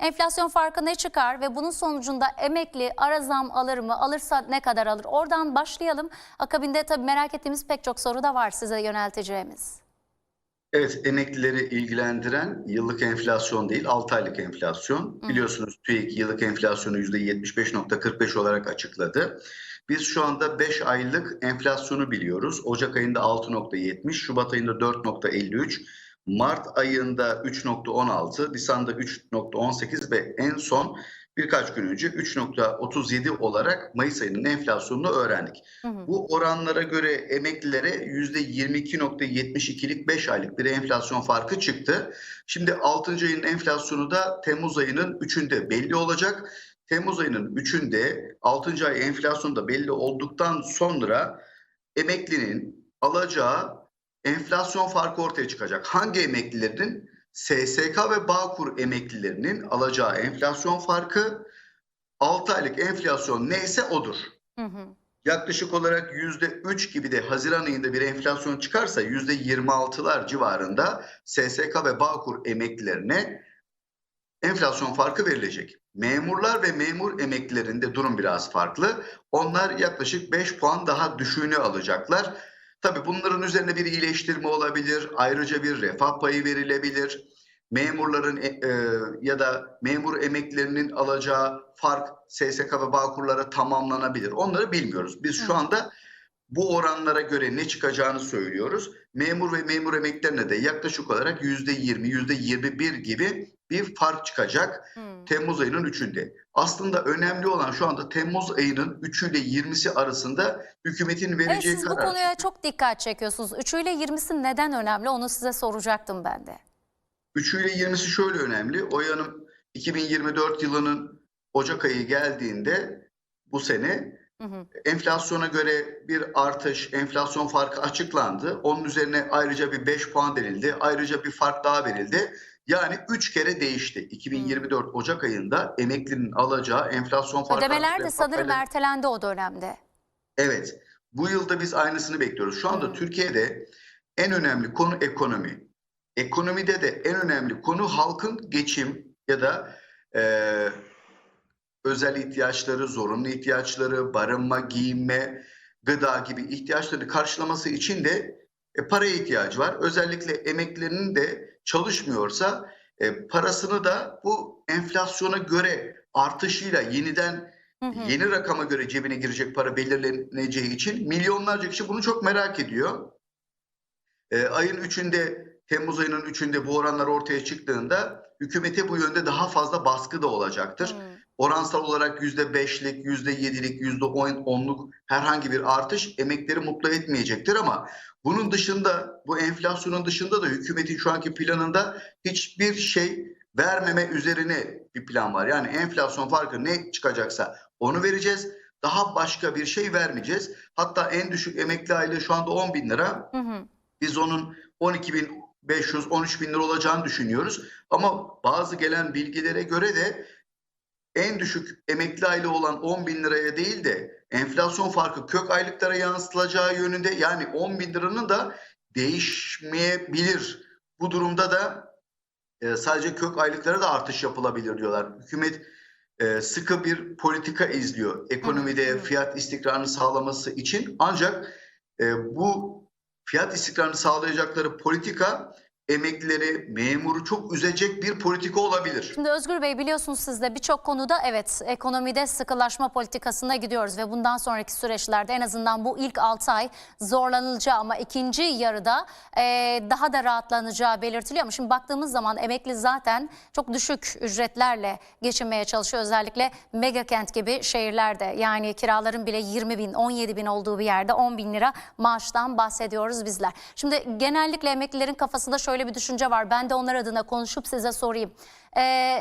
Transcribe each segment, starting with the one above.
enflasyon farkı ne çıkar ve bunun sonucunda emekli ara zam alır mı? Alırsa ne kadar alır? Oradan başlayalım. Akabinde tabii merak ettiğimiz pek çok soru da var size yönelteceğimiz. Evet, emeklileri ilgilendiren yıllık enflasyon değil, 6 aylık enflasyon. Biliyorsunuz TÜİK yıllık enflasyonu %75.45 olarak açıkladı. Biz şu anda 5 aylık enflasyonu biliyoruz. Ocak ayında 6.70, Şubat ayında 4.53, Mart ayında 3.16, Nisan'da 3.18 ve en son birkaç gün önce 3.37 olarak Mayıs ayının enflasyonunu öğrendik. Hı hı. Bu oranlara göre emeklilere %22.72'lik 5 aylık bir enflasyon farkı çıktı. Şimdi 6. ayın enflasyonu da Temmuz ayının 3'ünde belli olacak. Temmuz ayının 3'ünde 6. ay enflasyonu da belli olduktan sonra emeklinin alacağı enflasyon farkı ortaya çıkacak. Hangi emeklilerin? SSK ve Bağkur emeklilerinin alacağı enflasyon farkı 6 aylık enflasyon neyse odur. Hı hı. Yaklaşık olarak %3 gibi de Haziran ayında bir enflasyon çıkarsa %26'lar civarında SSK ve Bağkur emeklilerine enflasyon farkı verilecek. Memurlar ve memur emeklilerinde durum biraz farklı. Onlar yaklaşık 5 puan daha düşüğünü alacaklar. Tabii bunların üzerine bir iyileştirme olabilir, ayrıca bir refah payı verilebilir. Memurların e, e, ya da memur emeklilerinin alacağı fark SSK ve Bağkurlara tamamlanabilir. Onları bilmiyoruz. Biz şu anda bu oranlara göre ne çıkacağını söylüyoruz. Memur ve memur emeklilerine de yaklaşık olarak %20, %21 gibi bir fark çıkacak. Hı. Temmuz ayının 3'ünde. Aslında önemli olan şu anda Temmuz ayının 3'ü ile 20'si arasında hükümetin Evet, vereceği siz bu karar. konuya çok dikkat çekiyorsunuz. 3'ü ile 20'si neden önemli? Onu size soracaktım ben de. 3'ü ile 20'si şöyle önemli. Oya Hanım 2024 yılının Ocak ayı geldiğinde bu sene Hı hı. enflasyona göre bir artış, enflasyon farkı açıklandı. Onun üzerine ayrıca bir 5 puan verildi. Ayrıca bir fark daha verildi. Yani 3 kere değişti. 2024 Ocak ayında emeklinin alacağı enflasyon farkı. Ödemeler de sanırım ertelendi o dönemde. Evet. Bu yılda biz aynısını bekliyoruz. Şu anda Hmm. Türkiye'de en önemli konu ekonomi. Ekonomide de en önemli konu halkın geçim ya da eee, özel ihtiyaçları, zorunlu ihtiyaçları, barınma, giyinme, gıda gibi ihtiyaçları karşılaması için de e, paraya ihtiyacı var. Özellikle emeklilerinin de çalışmıyorsa e, parasını da bu enflasyona göre artışıyla yeniden Hı hı. yeni rakama göre cebine girecek para belirleneceği için milyonlarca kişi bunu çok merak ediyor. Ee, ayın 3'ünde Temmuz ayının 3'ünde bu oranlar ortaya çıktığında hükümete bu yönde daha fazla baskı da olacaktır. Hı. Oransal olarak %5'lik, %7'lik, %10'luk herhangi bir artış emekleri mutlu etmeyecektir ama bunun dışında bu enflasyonun dışında da hükümetin şu anki planında hiçbir şey vermeme üzerine bir plan var. Yani enflasyon farkı ne çıkacaksa onu vereceğiz. Daha başka bir şey vermeyeceğiz. Hatta en düşük emekli aylığı şu anda 10 bin lira. Hı hı. Biz onun 12.500, 13 bin lira olacağını düşünüyoruz. Ama bazı gelen bilgilere göre de en düşük emekli aylığı olan 10 bin liraya değil de enflasyon farkı kök aylıklara yansıtılacağı yönünde yani 10 bin liranın da değişmeyebilir. Bu durumda da e, sadece kök aylıklara da artış yapılabilir diyorlar. Hükümet e, sıkı bir politika izliyor ekonomide fiyat istikrarını sağlaması için. Ancak e, bu fiyat istikrarını sağlayacakları politika emeklileri, memuru çok üzecek bir politika olabilir. Şimdi Özgür Bey biliyorsunuz siz de birçok konuda evet ekonomide sıkılaşma politikasına gidiyoruz ve bundan sonraki süreçlerde en azından bu ilk 6 ay zorlanılacağı ama ikinci yarıda e, daha da rahatlanacağı belirtiliyor. Ama şimdi baktığımız zaman emekli zaten çok düşük ücretlerle geçinmeye çalışıyor. Özellikle mega kent gibi şehirlerde yani kiraların bile 20 bin 17 bin olduğu bir yerde 10 bin lira maaştan bahsediyoruz bizler. Şimdi genellikle emeklilerin kafasında şöyle bir düşünce var. Ben de onlar adına konuşup size sorayım. Ee,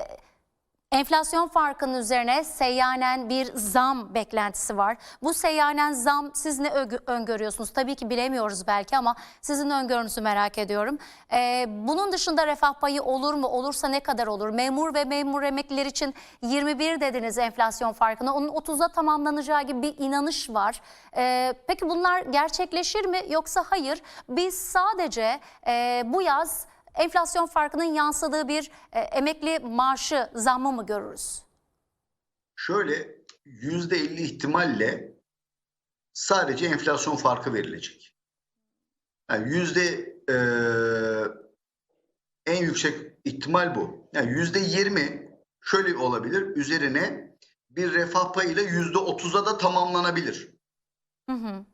Enflasyon farkının üzerine seyyanen bir zam beklentisi var. Bu seyyanen zam siz ne öngörüyorsunuz? Tabii ki bilemiyoruz belki ama sizin öngörünüzü merak ediyorum. Ee, bunun dışında refah payı olur mu? Olursa ne kadar olur? Memur ve memur emekliler için 21 dediniz enflasyon farkına. Onun 30'a tamamlanacağı gibi bir inanış var. Ee, peki bunlar gerçekleşir mi yoksa hayır? Biz sadece e, bu yaz enflasyon farkının yansıdığı bir e, emekli maaşı zammı mı görürüz? Şöyle %50 ihtimalle sadece enflasyon farkı verilecek. Yani yüzde eee, en yüksek ihtimal bu. Yani yüzde 20 şöyle olabilir. Üzerine bir refah payıyla yüzde 30'a da tamamlanabilir. Hı hı.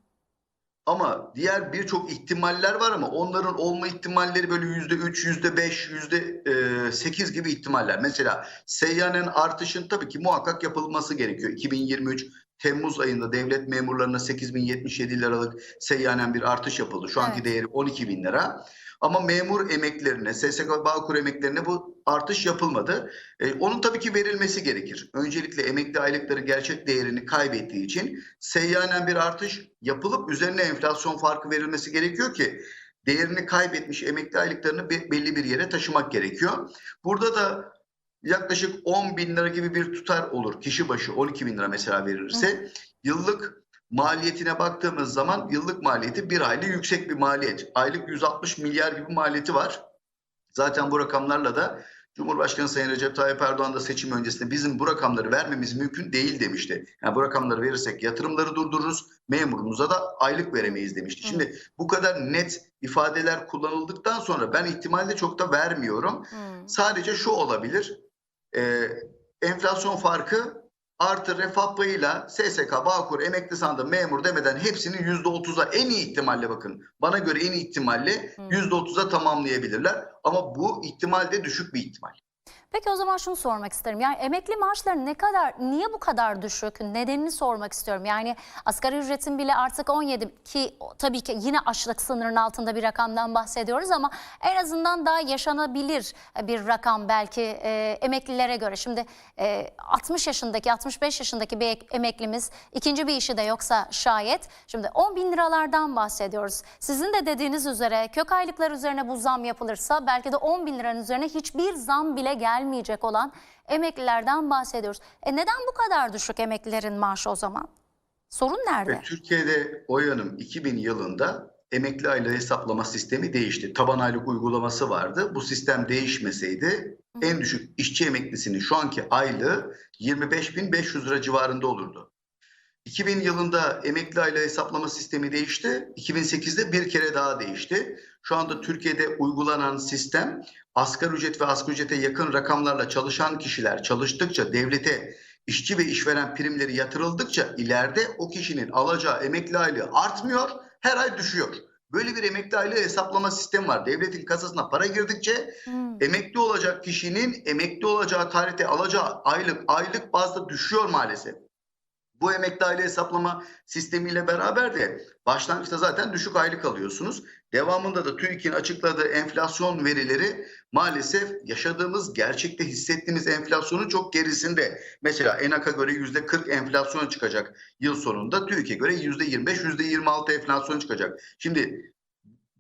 Ama diğer birçok ihtimaller var ama onların olma ihtimalleri böyle yüzde üç, yüzde beş, yüzde e, sekiz gibi ihtimaller. Mesela seyyanen artışın tabii ki muhakkak yapılması gerekiyor. 2023 Temmuz ayında devlet memurlarına 8077 liralık seyyanen bir artış yapıldı. Şu anki Evet. değeri 12 bin lira. Ama memur emeklilerine, SSK Bağkur emeklilerine bu artış yapılmadı. E, onun tabii ki verilmesi gerekir. Öncelikle emekli aylıkları gerçek değerini kaybettiği için seyyanen bir artış yapılıp üzerine enflasyon farkı verilmesi gerekiyor ki değerini kaybetmiş emekli aylıklarını be- belli bir yere taşımak gerekiyor. Burada da yaklaşık 10 bin lira gibi bir tutar olur. Kişi başı 12 bin lira mesela verilirse yıllık maliyetine baktığımız zaman yıllık maliyeti bir aylık yüksek bir maliyet. Aylık 160 milyar gibi maliyeti var. Zaten bu rakamlarla da Cumhurbaşkanı Sayın Recep Tayyip Erdoğan da seçim öncesinde bizim bu rakamları vermemiz mümkün değil demişti. Yani bu rakamları verirsek yatırımları durdururuz, memurumuza da aylık veremeyiz demişti. Hı. Şimdi bu kadar net ifadeler kullanıldıktan sonra ben ihtimalle çok da vermiyorum. Hı. Sadece şu olabilir. Ee, enflasyon farkı artı refah payıyla SSK, Bağkur, emekli sandığı, memur demeden hepsinin %30'a en iyi ihtimalle bakın. Bana göre en iyi ihtimalle Hı. %30'a tamamlayabilirler. Ama bu ihtimal de düşük bir ihtimal. Peki o zaman şunu sormak isterim. Yani emekli maaşları ne kadar, niye bu kadar düşük? Nedenini sormak istiyorum. Yani asgari ücretin bile artık 17 ki tabii ki yine açlık sınırının altında bir rakamdan bahsediyoruz ama en azından daha yaşanabilir bir rakam belki e, emeklilere göre. Şimdi e, 60 yaşındaki, 65 yaşındaki bir ek- emeklimiz ikinci bir işi de yoksa şayet. Şimdi 10 bin liralardan bahsediyoruz. Sizin de dediğiniz üzere kök aylıklar üzerine bu zam yapılırsa belki de 10 bin liranın üzerine hiçbir zam bile gelmeyecek olan emeklilerden bahsediyoruz. E neden bu kadar düşük emeklilerin maaşı o zaman? Sorun nerede? Ve Türkiye'de Oy Hanım 2000 yılında emekli aylığı hesaplama sistemi değişti. Taban aylık uygulaması vardı. Bu sistem değişmeseydi en düşük işçi emeklisinin şu anki aylığı 25.500 lira civarında olurdu. 2000 yılında emekli aylığı hesaplama sistemi değişti. 2008'de bir kere daha değişti. Şu anda Türkiye'de uygulanan sistem asgari ücret ve asgari ücrete yakın rakamlarla çalışan kişiler çalıştıkça devlete işçi ve işveren primleri yatırıldıkça ileride o kişinin alacağı emekli aylığı artmıyor, her ay düşüyor. Böyle bir emekli aylığı hesaplama sistemi var. Devletin kasasına para girdikçe Hmm. emekli olacak kişinin emekli olacağı tarihte alacağı aylık aylık bazda düşüyor maalesef. Bu emekli aile hesaplama sistemiyle beraber de başlangıçta zaten düşük aylık alıyorsunuz. Devamında da TÜİK'in açıkladığı enflasyon verileri maalesef yaşadığımız, gerçekte hissettiğimiz enflasyonun çok gerisinde. Mesela ENAK'a göre %40 enflasyon çıkacak yıl sonunda. TÜİK'e göre %25, %26 enflasyon çıkacak. Şimdi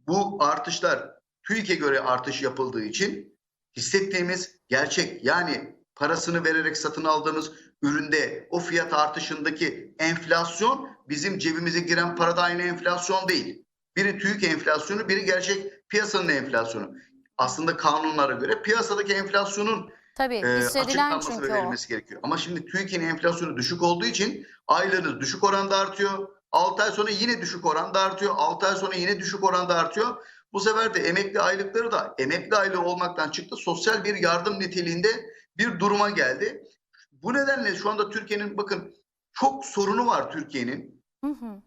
bu artışlar TÜİK'e göre artış yapıldığı için hissettiğimiz gerçek yani parasını vererek satın aldığımız üründe o fiyat artışındaki enflasyon bizim cebimize giren parada aynı enflasyon değil. Biri TÜİK enflasyonu, biri gerçek piyasanın enflasyonu. Aslında kanunlara göre piyasadaki enflasyonun Tabii e, açıklanması çünkü ve o. verilmesi gerekiyor. Ama şimdi TÜİK'in enflasyonu düşük olduğu için aylarınız düşük oranda artıyor. 6 ay sonra yine düşük oranda artıyor. 6 ay sonra yine düşük oranda artıyor. Bu sefer de emekli aylıkları da emekli aylığı olmaktan çıktı. Sosyal bir yardım niteliğinde bir duruma geldi. Bu nedenle şu anda Türkiye'nin bakın çok sorunu var Türkiye'nin.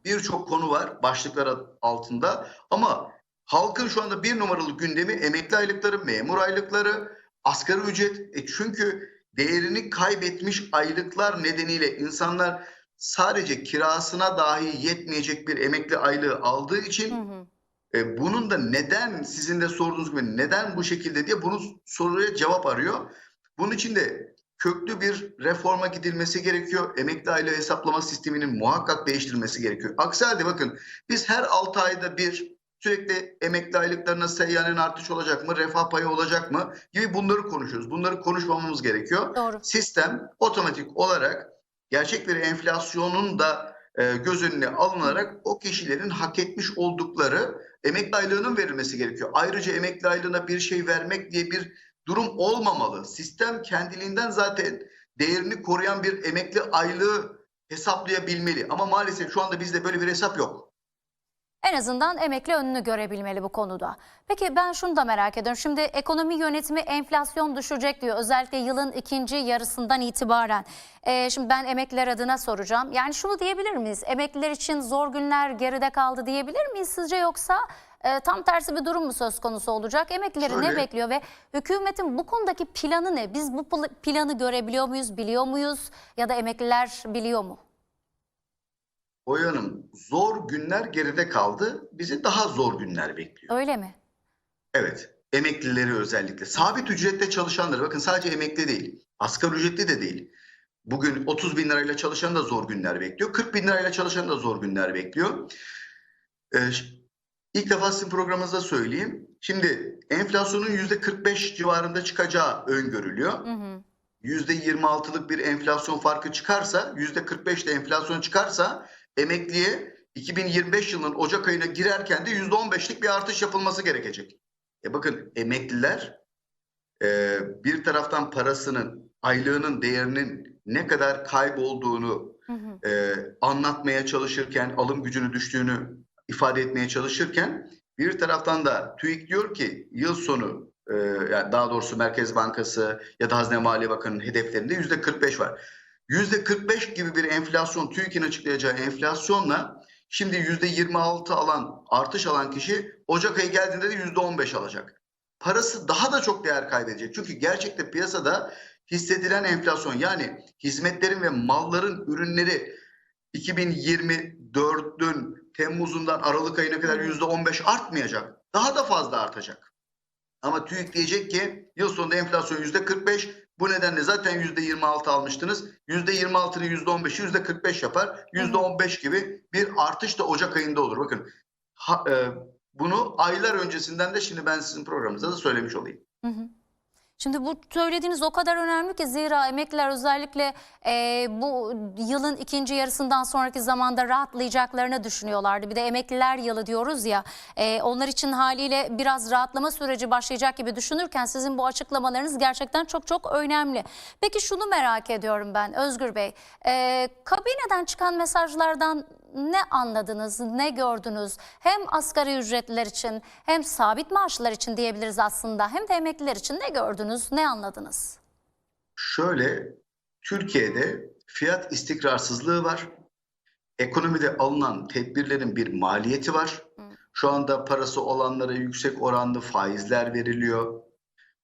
Birçok konu var başlıklar altında ama halkın şu anda bir numaralı gündemi emekli aylıkları, memur aylıkları, asgari ücret. E çünkü değerini kaybetmiş aylıklar nedeniyle insanlar sadece kirasına dahi yetmeyecek bir emekli aylığı aldığı için Hı hı. e, bunun da neden sizin de sorduğunuz gibi neden bu şekilde diye bunun soruya cevap arıyor. Bunun için de köklü bir reforma gidilmesi gerekiyor. Emekli aile hesaplama sisteminin muhakkak değiştirilmesi gerekiyor. Aksi halde bakın biz her 6 ayda bir sürekli emekli aylıklarına seyyanen artış olacak mı, refah payı olacak mı gibi bunları konuşuyoruz. Bunları konuşmamamız gerekiyor. Doğru. Sistem otomatik olarak gerçek bir enflasyonun da e, göz önüne alınarak o kişilerin hak etmiş oldukları emekli aylığının verilmesi gerekiyor. Ayrıca emekli aylığına bir şey vermek diye bir durum olmamalı. Sistem kendiliğinden zaten değerini koruyan bir emekli aylığı hesaplayabilmeli. Ama maalesef şu anda bizde böyle bir hesap yok. En azından emekli önünü görebilmeli bu konuda. Peki ben şunu da merak ediyorum. Şimdi ekonomi yönetimi enflasyon düşecek diyor. Özellikle yılın ikinci yarısından itibaren. Ee, şimdi ben emekliler adına soracağım. Yani şunu diyebilir miyiz? Emekliler için zor günler geride kaldı diyebilir miyiz sizce yoksa e, tam tersi bir durum mu söz konusu olacak? Emeklileri ne Şöyle- bekliyor ve hükümetin bu konudaki planı ne? Biz bu pl- planı görebiliyor muyuz, biliyor muyuz ya da emekliler biliyor mu? Oy Hanım zor günler geride kaldı. Bizi daha zor günler bekliyor. Öyle mi? Evet. Emeklileri özellikle. Sabit ücretle çalışanları bakın sadece emekli değil. Asgari ücretli de değil. Bugün 30 bin lirayla çalışan da zor günler bekliyor. 40 bin lirayla çalışan da zor günler bekliyor. Ee, ilk defa sizin programınızda söyleyeyim. Şimdi enflasyonun %45 civarında çıkacağı öngörülüyor. Hı hı. %26'lık bir enflasyon farkı çıkarsa, %45'te enflasyon çıkarsa emekliye 2025 yılının Ocak ayına girerken de %15'lik bir artış yapılması gerekecek. E bakın emekliler e, bir taraftan parasının, aylığının değerinin ne kadar kaybolduğunu Hı hı. e, anlatmaya çalışırken, alım gücünü düştüğünü ifade etmeye çalışırken bir taraftan da TÜİK diyor ki yıl sonu e, yani daha doğrusu Merkez Bankası ya da Hazine Maliye Bakanı'nın hedeflerinde yüzde 45 var. Yüzde 45 gibi bir enflasyon TÜİK'in açıklayacağı enflasyonla şimdi yüzde 26 alan artış alan kişi Ocak ayı geldiğinde de yüzde 15 alacak. Parası daha da çok değer kaybedecek. Çünkü gerçekte piyasada hissedilen enflasyon yani hizmetlerin ve malların ürünleri 2024'ün Temmuz'undan Aralık ayına kadar yüzde 15 artmayacak. Daha da fazla artacak. Ama TÜİK diyecek ki yıl sonunda enflasyon yüzde 45. Bu nedenle zaten yüzde 26 almıştınız. Yüzde 26'nın yüzde 15'i yüzde 45 yapar. Yüzde 15 gibi bir artış da Ocak ayında olur. Bakın ha- e, bunu aylar öncesinden de şimdi ben sizin programınızda da söylemiş olayım. Hı hı. Şimdi bu söylediğiniz o kadar önemli ki zira emekliler özellikle e, bu yılın ikinci yarısından sonraki zamanda rahatlayacaklarını düşünüyorlardı. Bir de emekliler yılı diyoruz ya e, onlar için haliyle biraz rahatlama süreci başlayacak gibi düşünürken sizin bu açıklamalarınız gerçekten çok çok önemli. Peki şunu merak ediyorum ben Özgür Bey. E, kabineden çıkan mesajlardan ne anladınız, ne gördünüz? Hem asgari ücretliler için hem sabit maaşlar için diyebiliriz aslında hem de emekliler için ne gördünüz, ne anladınız? Şöyle Türkiye'de fiyat istikrarsızlığı var. Ekonomide alınan tedbirlerin bir maliyeti var. Şu anda parası olanlara yüksek oranlı faizler veriliyor.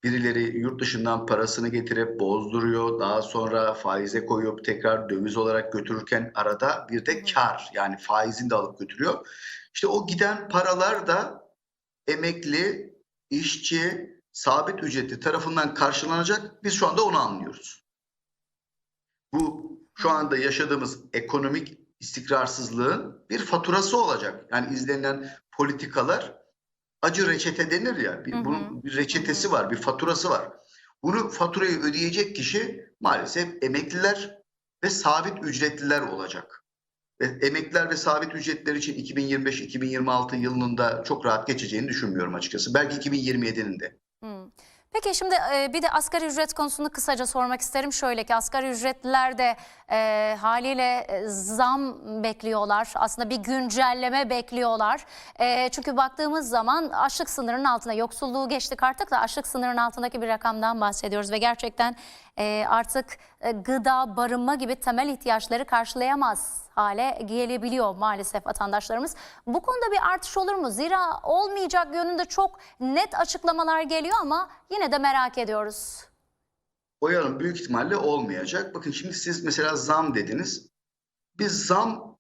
Birileri yurt dışından parasını getirip bozduruyor. Daha sonra faize koyup tekrar döviz olarak götürürken arada bir de kar yani faizini de alıp götürüyor. İşte o giden paralar da emekli, işçi, sabit ücretli tarafından karşılanacak. Biz şu anda onu anlıyoruz. Bu şu anda yaşadığımız ekonomik istikrarsızlığın bir faturası olacak. Yani izlenen politikalar acı reçete denir ya. Bir, Hı hı. bunun bir reçetesi var, bir faturası var. Bunu faturayı ödeyecek kişi maalesef emekliler ve sabit ücretliler olacak. Ve emekliler ve sabit ücretliler için 2025-2026 yılının da çok rahat geçeceğini düşünmüyorum açıkçası. Belki 2027'nin de. Peki şimdi e, bir de asgari ücret konusunu kısaca sormak isterim. Şöyle ki asgari ücretliler de e, haliyle e, zam bekliyorlar. Aslında bir güncelleme bekliyorlar. E, çünkü baktığımız zaman açlık sınırının altında yoksulluğu geçtik artık da açlık sınırının altındaki bir rakamdan bahsediyoruz. Ve gerçekten e, artık e, gıda, barınma gibi temel ihtiyaçları karşılayamaz hale gelebiliyor maalesef vatandaşlarımız. Bu konuda bir artış olur mu? Zira olmayacak yönünde çok net açıklamalar geliyor ama yine de merak ediyoruz. Yarın büyük ihtimalle olmayacak. Bakın şimdi siz mesela zam dediniz. Biz zam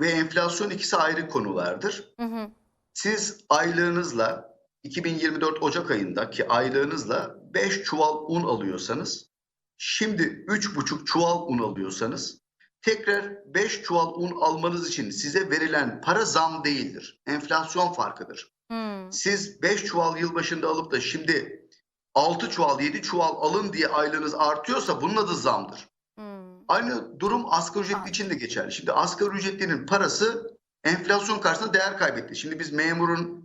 ve enflasyon ikisi ayrı konulardır. Hı hı. Siz aylığınızla 2024 Ocak ayındaki aylığınızla 5 çuval un alıyorsanız, şimdi 3,5 çuval un alıyorsanız, tekrar 5 çuval un almanız için size verilen para zam değildir. Enflasyon farkıdır. Hmm. Siz 5 çuval yılbaşında alıp da şimdi 6 çuval 7 çuval alın diye aylığınız artıyorsa bunun adı zamdır. Hmm. Aynı durum asgari ücretli için de geçerli. Şimdi asgari ücretlinin parası enflasyon karşısında değer kaybetti. Şimdi biz memurun,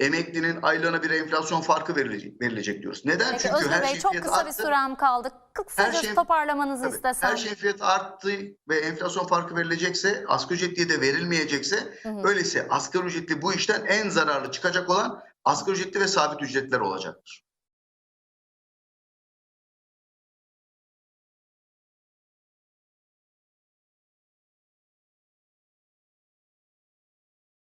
emeklinin aylığına bir enflasyon farkı verilecek, verilecek diyoruz. Neden? Peki Çünkü Özgür her Bey şey çok kısa bir arttı. sürem kaldı. Kısaca Her şey- toparlamanızı Tabii, istesem. Her şeyin fiyatı arttı ve enflasyon farkı verilecekse, asgari ücretliye de verilmeyecekse, Hı hı. öyleyse asgari ücretli bu işten en zararlı çıkacak olan asgari ücretli ve sabit ücretler olacaktır.